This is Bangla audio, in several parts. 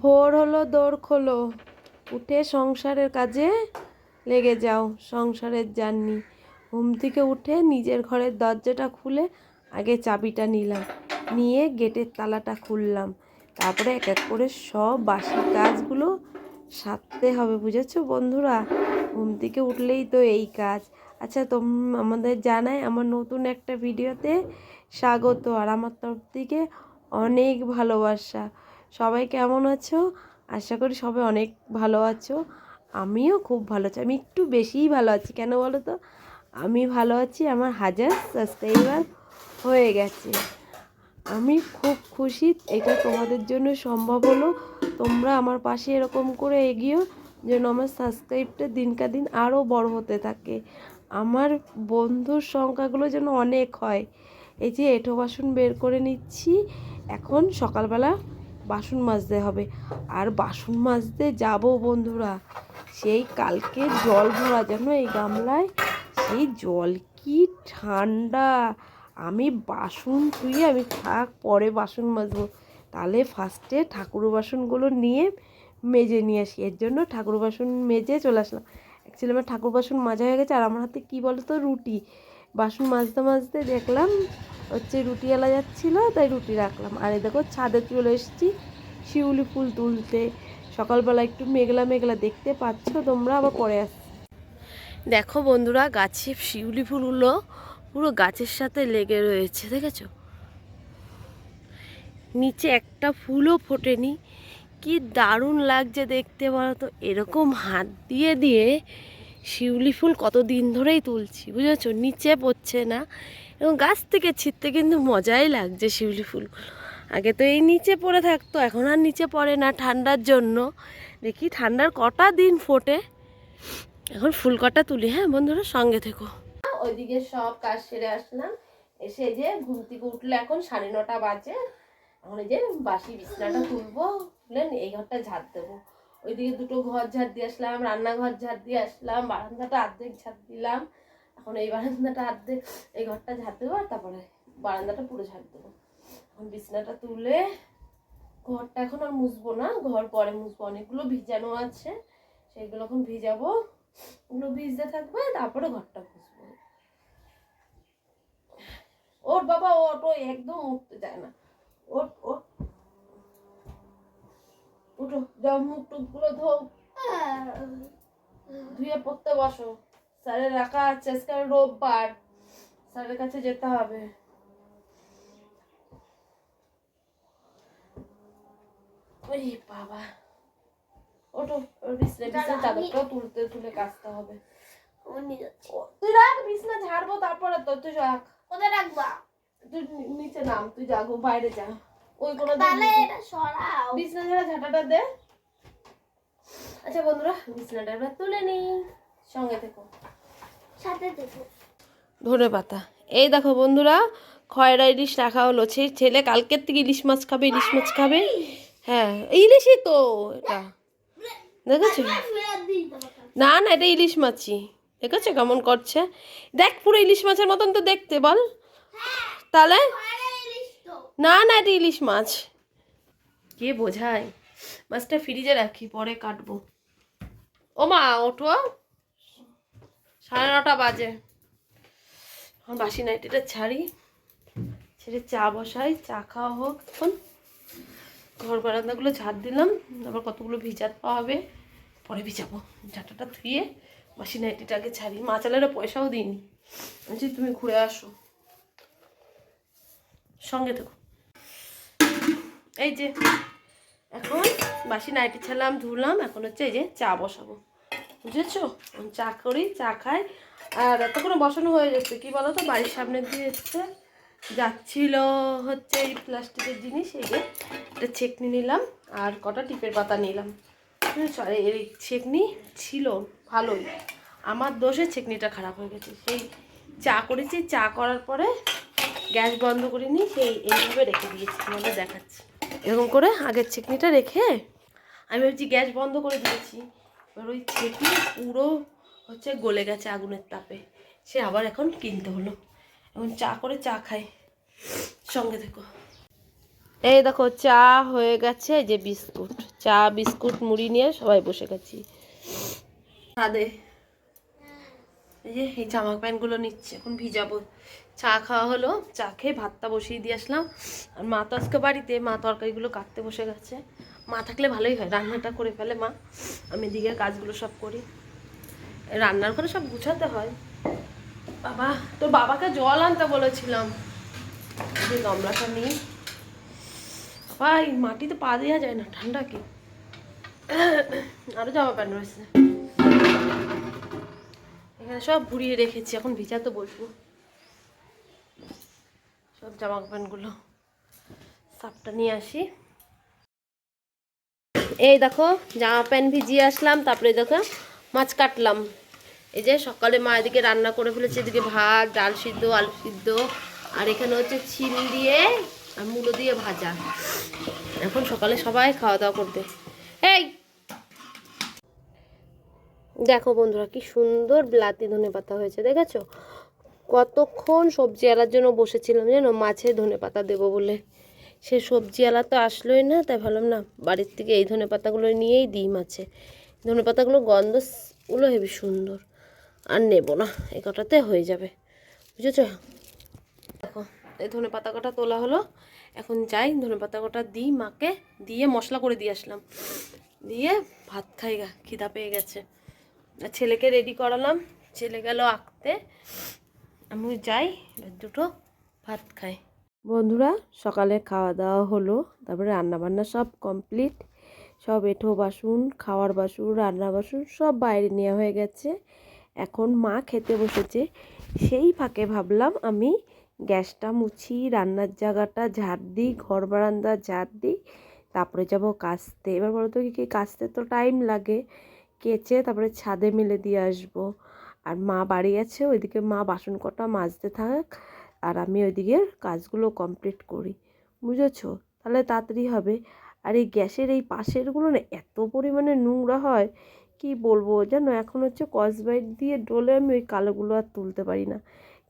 ভোর হলো দৌড় খোলো। উঠে সংসারের কাজে লেগে যাও, সংসারের জার্নি ঘুম থেকে উঠে নিজের ঘরের দরজাটা খুলে আগে চাবিটা নিলাম। নিয়ে গেটের তালাটা খুললাম। তারপরে এক এক করে সব বাসি কাজগুলো সারতে হবে, বুঝেছ বন্ধুরা? ঘুম থেকে উঠলেই তো এই কাজ। আচ্ছা তোম, আমাদের জানাই আমার নতুন একটা ভিডিওতে স্বাগত। আর আমার তরফ থেকে অনেক ভালোবাসা। সবাই কেমন আছো? আশা করি সবাই অনেক ভালো আছো। আমিও খুব ভালো আছি। আমি একটু বেশিই ভালো আছি। কেন বলো তো? আমি ভালো আছি। আমার হাজার সাবস্ক্রাইবার হয়ে গেছে। আমি খুব খুশি। এটা তোমাদের জন্য সম্ভব হলো। তোমরা আমার পাশে এরকম করে এগিয়েও যেন আমার সাবস্ক্রাইবটা দিনকা দিন আরও বড় হতে থাকে। আমার বন্ধুর সংখ্যাগুলো যেন অনেক হয়। এই যে এঁঠো বাসন বের করে নিচ্ছি। এখন সকালবেলা বাসন মাজতে হবে। আর বাসন মাজতে যাব বন্ধুরা। সেই কালকে জল ভরা যেন এই গামলায়, সেই জল কি ঠান্ডা। আমি বাসন ধুয়ে আমি থাক পরে বাসন মাজবো। তাহলে ফার্স্টে ঠাকুর বাসনগুলো নিয়ে মেজে নিয়ে আসি। এর জন্য ঠাকুর বাসন মেজে চলে আসলাম। অ্যাকচুয়ালি আমার ঠাকুর বাসন মাজা হয়ে গেছে। আর আমার হাতে কী বলো তো রুটি। বাসন মাজতে মাজতে দেখলাম হচ্ছে রুটি এলা যাচ্ছিল, তাই রুটি রাখলাম। আর এই দেখো ছাদে চলে এসেছি শিউলি ফুল তুলতে। সকালবেলা একটু মেঘলা মেঘলা দেখতে পাচ্ছ তোমরা, আবার পরে আস দেখো বন্ধুরা, গাছে শিউলি ফুলগুলো পুরো গাছের সাথে লেগে রয়েছে, দেখেছ? নিচে একটা ফুলও ফোটেনি। কি দারুণ লাগছে দেখতে বলো তো। এরকম হাত দিয়ে দিয়ে শিউলি ফুল কত দিন ধরেই তুলছি, বুঝেছ? নিচে পড়ছে না। এবং গাছ থেকে ছিঁড়তে কিন্তু মজাই লাগছে শিউলি ফুলগুলো। আগে তো এই নিচে পড়ে থাকতো, এখন আর নিচে পড়ে না ঠান্ডার জন্য। দেখি ঠান্ডার কটা দিন ফোটে। এখন ফুল কটা তুলি হ্যাঁ বন্ধুরা? সঙ্গে থেকো। ওইদিকে সব কাজ সেরে আসলাম। এসে যে ঘুম থেকে উঠলে এখন সাড়ে নটা বাজে। এখন এই যে বাসি বিছনাটা তুলবো, তুলে এই ঘরটা ঝাড় দেবো। ওইদিকে দুটো ঘর ঝাড় দিয়ে আসলাম, রান্নাঘর ঝাড় দিয়ে আসলাম, বারান্দাটা অর্ধেক ঝাড় দিলাম। এখন এই বারান্দাটা অর্ধেক, এই ঘরটা ঝাড় দেবো আর তারপরে বারান্দাটা পুরো ঝাড় দেবো। এখন বিছনাটা তুলে ঘরটা এখন আর মুছবো না, ঘর পরে মুছবো। অনেকগুলো ভিজানো আছে সেগুলো এখন ভিজাবো। ওগুলো ভিজতে থাকবে, তারপরে ঘরটা মুছবো। ওর বাবা ওট একদম উঠতে চায় না। ওট ওট উঠো যাও মুখ টুকগুলো ধো ধুয়ে পড়তে বসো। স্যারের রাখা আছে আজকে রোববার। স্যারের কাছে যেতে হবে। ওই বাবা। ওঠো বিছনা চাদরটাও তুলতে তুলে কাচতে হবে। তুই রাখ বিছনা ঝাড়বো তারপরে তো তুই রাখ। কোথায় রাখবা? তুই নিচে নাম তুই যা বাইরে যা। ওই কোনো তাহলে এটা সরাও। বিছনা ঝাড়া ঝাঁটাটা দে। আচ্ছা বন্ধুরা বিছনাটা এবার তুলে নিই সঙ্গে থেকো। সাথে দেখো ধনে পাতা। এই দেখো বন্ধুরা খয়রা ইলিশ রাখা হলো। সেই ছেলে কালকের থেকে ইলিশ মাছ খাবে ইলিশ মাছ খাবে। হ্যাঁ ইলিশই তো এটা। দেখেছ? তোমাকে। না না এটা ইলিশ মাছই। দেখেছ কেমন করছে? দেখ পুরো ইলিশ মাছের মতন তো দেখতে বল। তাহলে? আরে ইলিশ তো না না, এটা ইলিশ মাছ। কে বোঝায়? মাছটা ফ্রিজে রাখি, পরে কাটবো। ও মা, ওঠো। সাড়ে নটা বাজে। আমার বাসি নাইটিটা ছাড়ি। ছেড়ে চা বসাই চা খাওয়া হোক। এখন ঘর বারান্দাগুলো ঝাড় দিলাম আবার কতগুলো ভিজাত পাওয়া হবে, পরে ভিজাবো। ঝাঁটাটা ধুয়ে বাসি নাইটিটাকে ছাড়ি। মা চালের পয়সাও দিইনি। বলছি, তুমি ঘুরে আসো। সঙ্গে থেকো। এই যে, এখন বাসি নাইটি ছাড়লাম, ধুলাম, এখন হচ্ছে এই যে চা বসাবো। বুঝেছ? চা করি, চা খাই। আর এতক্ষণে বসানো হয়ে যাচ্ছে কি বলো তো বাড়ির সামনে দিয়ে হচ্ছে যাচ্ছিল হচ্ছে এই প্লাস্টিকের জিনিস, এই যে একটা ছেকনি নিলাম আর কটা টিপের পাতা নিলাম। বুঝেছ? আর এই ছেকনি ছিল, ভালোই। আমার দোষে ছেকনিটা খারাপ হয়ে গেছে। সেই চা করেছি, চা করার পরে গ্যাস বন্ধ করিনি, সেই এইভাবে রেখে দিয়েছি, তোমাদের দেখাচ্ছি। এরকম করে আগের ছেকনিটা রেখে আমি ভাবছি গ্যাস বন্ধ করে দিয়েছি। এবার ওই ছেকনি পুরো হচ্ছে গলে গেছে আগুনের তাপে। সে আবার এখন কিনতে হলো। এখন চা করে চা খাই। সঙ্গে দেখো এই দেখো, চা হয়ে গেছে যে বিস্কুট। চা, বিস্কুট, মুড়ি নিয়ে সবাই বসে গেছি। ছাদে এই যে এই জামা প্যান্টগুলো নিচ্ছে, এখন ভিজাবো। চা খাওয়া হলো, চা খেয়ে ভাতটা বসিয়ে দিয়ে আসলাম। আর মা তো আজকে বাড়িতে, মা তরকারিগুলো কাটতে বসে গেছে। মা থাকলে ভালোই হয়, রান্নাটা করে ফেলে মা। আমি এদিকে কাজগুলো সব করি। রান্নার করে সব গুছাতে হয়। বাবা তোর বাবাকে জল আনতে বলেছিলাম। যে গামলাটা নিই। বাবা, এই মাটিতে পা দেওয়া যায় না, ঠান্ডা কি? আরও জামা প্যান্ট রয়েছে। এখানে সব ভুড়িয়ে রেখেছি, এখন ভিজাতে বসবো। সব জামা প্যান্টগুলো সাপটা নিয়ে আসি। এই দেখো, জামা প্যান্ট ভিজিয়ে আসলাম, তারপরে দেখো মাছ কাটলাম। এই যে সকালে মা এদিকে রান্না করে ফেলেছে, এদিকে ভাত, ডাল সিদ্ধ, আলু সিদ্ধ, আর এখানে হচ্ছে ছিল দিয়ে আর মুলো দিয়ে ভাজা। এখন সকালে সবাই খাওয়া দাওয়া করবে। এই দেখো বন্ধুরা, কি সুন্দর বিলাতি ধনে পাতা হয়েছে, দেখেছ? কতক্ষণ সবজি আলার জন্য বসেছিলাম জানো? মাছে ধনে পাতা দেবো বলে। সে সবজি আলা তো আসলোই না, তাই ভাবলাম না, বাড়ির থেকে এই ধনে পাতাগুলো নিয়েই দিই মাছে। ধনে পাতাগুলো গন্ধগুলো হেবি সুন্দর। আর নেব না, এই কটাতে হয়ে যাবে। বুঝেছ? দেখো, এই ধনে পাতা কটা তোলা হলো। এখন যাই, ধনে পাতা কটা দিই মাকে, দিয়ে মশলা করে দিয়ে আসলাম। দিয়ে ভাত খাই গা খিদা পেয়ে গেছে। ছেলেকে রেডি করালাম। ছেলে গেল আঁকতে। আমি যাই, দুটো ভাত খাই। বন্ধুরা, সকালে খাওয়া দাওয়া হলো, তারপরে রান্না বান্না সব কমপ্লিট সব এঁঠো বাসন, খাওয়ার বাসন, রান্না বাসন সব বাইরে নেওয়া হয়ে গেছে। এখন মা খেতে বসেছে। সেই ফাঁকে ভাবলাম আমি গ্যাসটা মুছি, রান্নার জায়গাটা ঝাড় দিই, ঘর বারান্দা ঝাড় দিই, তারপরে যাব কাচতে এবার বলো তো কি কি কাচতে তো টাইম লাগে। কেচে তারপরে ছাদে মেলে দিয়ে আসব। আর মা বাড়ি আছে ওইদিকে মা বাসন কটা মাজতে থাক, আর আমি ওইদিকের কাজগুলো কমপ্লিট করি। বুঝেছ? তাহলে তাড়াতাড়ি হবে। আর এই গ্যাসের এই পাশেরগুলো না এত পরিমাণে নোংরা হয়, কি বলব? জানো, এখন হচ্ছে কসবাইট দিয়ে ডলে আমি ওই কালোগুলো আর তুলতে পারি না।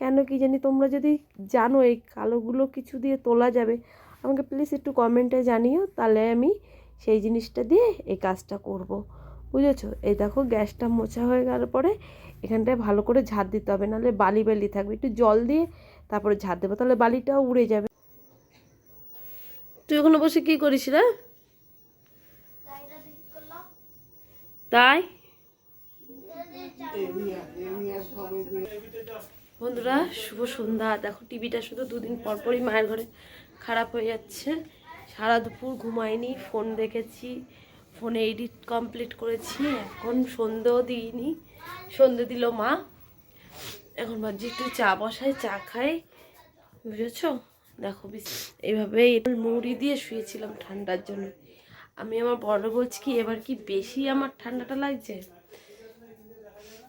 কেন কি জানি তোমরা যদি জানো এই কালোগুলো কিছু দিয়ে তোলা যাবে, আমাকে প্লিজ একটু কমেন্টে জানিও, তাহলে আমি সেই জিনিসটা দিয়ে এই কাজটা করব। বুঝেছ? এই দেখো, গ্যাসটা মোছা হয়ে গেল পরে এখানটায় ভালো করে ঝাড় দিতে হবে, নাহলে বালি বালি থাকবে। একটু জল দিয়ে তারপরে ঝাড় দেবো, তাহলে বালিটাও উড়ে যাবে। তুই ওখানে বসে কী করিস রে? তাই? বন্ধুরা, শুভ সন্ধ্যা। দেখো, টিভিটা শুধু দুদিন পর পরই মায়ের ঘরে খারাপ হয়ে যাচ্ছে। সারা দুপুর ঘুমাইনি, ফোন দেখেছি। ফোনে এডিট কমপ্লিট করেছি, এখন সন্ধেও দিইনি। সন্ধে দিল মা। এখন ভাবছি একটু চা বসাই, চা খাই। বুঝেছ? দেখো এইভাবে মুড়ি দিয়ে শুয়েছিলাম ঠান্ডার জন্য। আমি আমার বড় বলছি কি, এবার কি বেশি আমার ঠান্ডাটা লাগছে?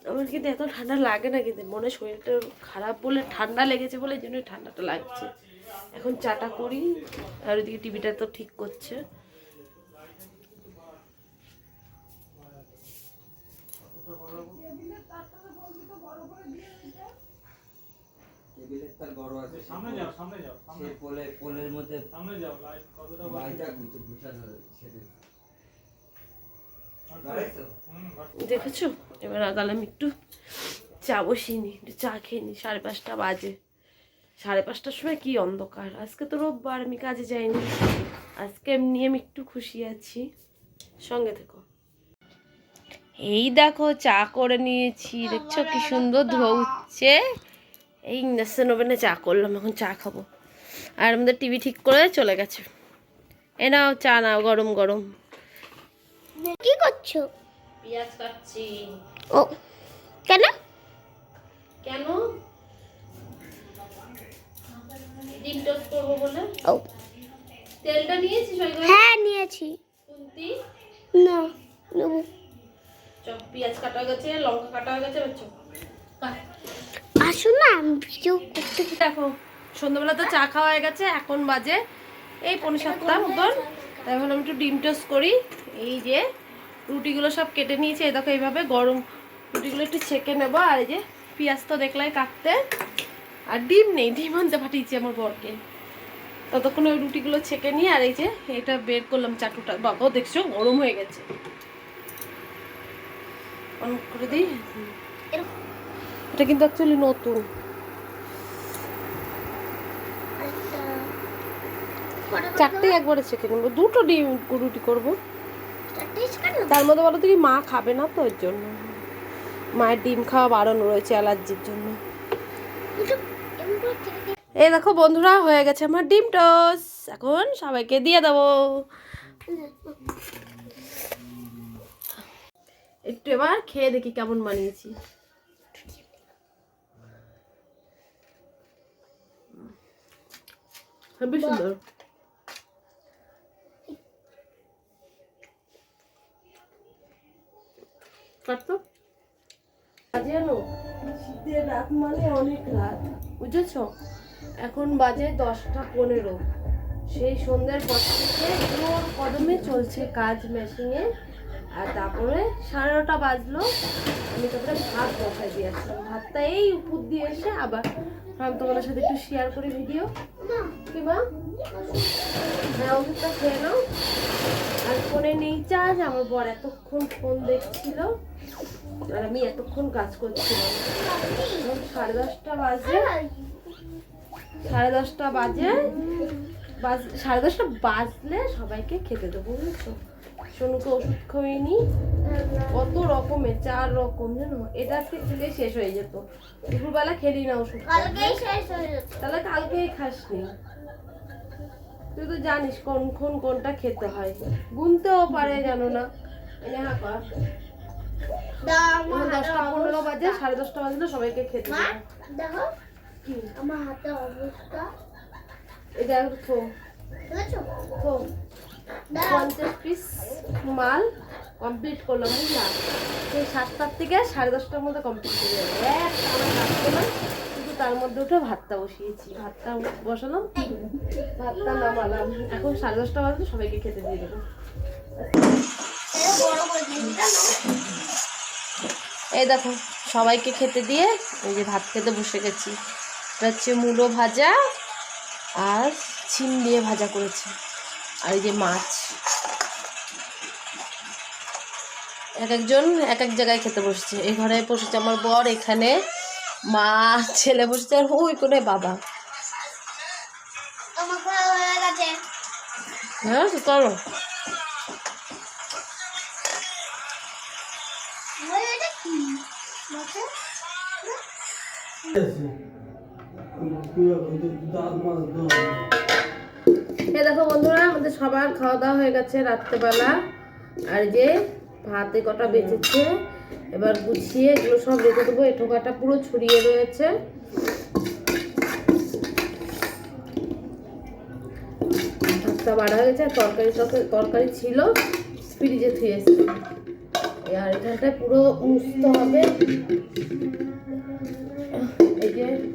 আমার কিন্তু এত ঠান্ডা লাগে না কিন্তু, মনে শরীরটা খারাপ বলে ঠান্ডা লেগেছে বলে এই জন্য ঠান্ডাটা লাগছে। এখন চাটা করি, আর ওইদিকে টিভিটা তো ঠিক করছে। টেবিলের তার বড় আছে সামনে যাও সামনে যাও সে পোলে পোলের মধ্যে সামনে যাও লাইট কতটা বাড়িটা গুছ- গুছানো সেটা দেখেছ? এবার আগালে আমি একটু চা বসিনি একটু চা খেয়ে নিই। সাড়ে পাঁচটা বাজে। সাড়ে পাঁচটার সময় কি অন্ধকার? আজকে তো রোববার আমি কাজে যাইনি। আজকে এমনি আমি একটু খুশি আছি। সঙ্গে থেকো। এই দেখো চা করে নিয়েছি। দেখছ কি সুন্দর ধোচ্ছে এই ইন্ডাকশন ওভেনে চা করলাম এখন চা খাব। আর আমাদের টিভি ঠিক করে চলে গেছে। এ নাও চা নাও গরম গরম। কি করছ? পেঁয়াজ কাটছি। ও কেন? কেন? ডিম টোস্ট করব বলে। ও। তেলটা নিয়েছিস হ্যাঁ নিয়েছি। না নেব। চপ পেঁয়াজ কাটা হয়ে গেছে লঙ্কা কাটা হয়ে গেছে বাচ্চা আসো না আমি ভিডিও করতে দেখো সন্ধ্যাবেলা তো চা খাওয়া হয়ে গেছে এখন বাজে। এই পনেরো সাতটা মতন। তাই ভাবলাম একটু ডিম টোস্ট করি। এই যে রুটিগুলো সব কেটে নিয়েছি এই দেখো এইভাবে গরম রুটিগুলো একটু ছেঁকে নেব। আর এই যে পেঁয়াজ তো দেখলাই কাটতে। আর ডিম নেই ডিম আনতে পাঠিয়েছি আমার বরকে। ততক্ষণ ওই রুটিগুলো ছেঁকে নিয়ে আর এই যে এটা বের করলাম চাটুটা। বাবাও দেখছ গরম হয়ে গেছে। অন করে দিই? এটা কিন্তু অ্যাকচুয়ালি নতুন। একটা কটা চারটে একবারে ছেঁকে নেব। দুটো ডিম রুটি করব। তার মধ্যে বলো তো কি মা খাবে না তো ওর জন্য? মায়ের ডিম খাওয়া বারণ রয়েছে অ্যালার্জির জন্য। এই দেখো বন্ধুরা হয়ে গেছে আমার ডিম টোস। এখন সবাইকে দিয়ে দেবো। একটু এবার খেয়ে দেখি কেমন বানিয়েছি। হেবি সুন্দর। কাটতো জানো মানে অনেক রাত, বুঝেছ? এখন বাজে দশটা পনেরো। সেই সন্ধ্যার পর থেকে কদমে চলছে কাজ মেশিনে আর তারপরে সাড়ে নটা বাজলো। আমি তারপরে ভাত বসাই দিয়ে আসলাম। ভাতটা এই উপর দিয়ে এসে আবার ভাবলাম তোমাদের সাথে একটু শেয়ার করি ভিডিও কি কিংবা হ্যাঁ ওষুধটা খেয়ে নাও। আর ফোনে নেই চার্জ আমার বর এতক্ষণ ফোন দেখছিল। আর আমি এতক্ষণ কাজ করছিলাম। সাড়ে দশটা বাজে। সাড়ে দশটা বাজে। বাজ সাড়ে দশটা বাজলে সবাইকে খেতে দেবো, বুঝেছ? সোনুকে ওষুধ খাইনি কত রকমের চার রকম জানো? এটা আজকে খেলে শেষ হয়ে যেত। দুপুরবেলা খেলি না ওষুধ। কালকেই শেষ হয়ে তাহলে কালকেই খাসনি তুই তো জানিস কোনক্ষণ কোনটা খেতে হয়। গুনতেও পারে জানো না। এনে হা কর দাও এখন আমার দশটা পনেরো বাজে সাড়ে দশটা বাজলে সবাইকে খেতে দেখো। আমার হাতে অবস্থা। এটা থো থো পঞ্চাশ পিস মাল কমপ্লিট করলাম বুঝলাম সেই সাতটার থেকে সাড়ে দশটার মধ্যে কমপ্লিট করে যাবে। কিন্তু তার মধ্যে উঠে ভাতটা বসিয়েছি। ভাতটা বসালাম, ভাতটা নামালাম। এখন সাড়ে দশটা বাজলে সবাইকে খেতে দিয়ে দেবো। এই দেখো, সবাইকে খেতে দিয়ে এই যে ভাত খেতে বসে গেছি। এটা হচ্ছে মূলো ভাজা আর ছিম দিয়ে ভাজা করেছি। আর এই যে মাছ। এক একজন এক এক জায়গায় খেতে বসছে। এই ঘরে বসেছে আমার বর, এখানে মা, ছেলে বসেছে আর ওই করে বাবা। হয়ে গেছে হ্যাঁ তো চলো বলে এটা কি মাছে এ দেখো বন্ধুরা, আমাদের সবার খাওয়া দাওয়া হয়ে গেছে রাত্রেবেলা। আর যে ভাতে কটা বেঁচেছে, এবার গুছিয়ে এগুলো সব রেখে দেবো। এঠোকাটা পুরো ছড়িয়ে রয়েছে। ভাতটা বাড়া হয়ে গেছে, আর তরকারি তরকারি- ছিল, ফ্রিজে থুয়ে আর এখানটায় পুরো মুছতে হবে। এই যে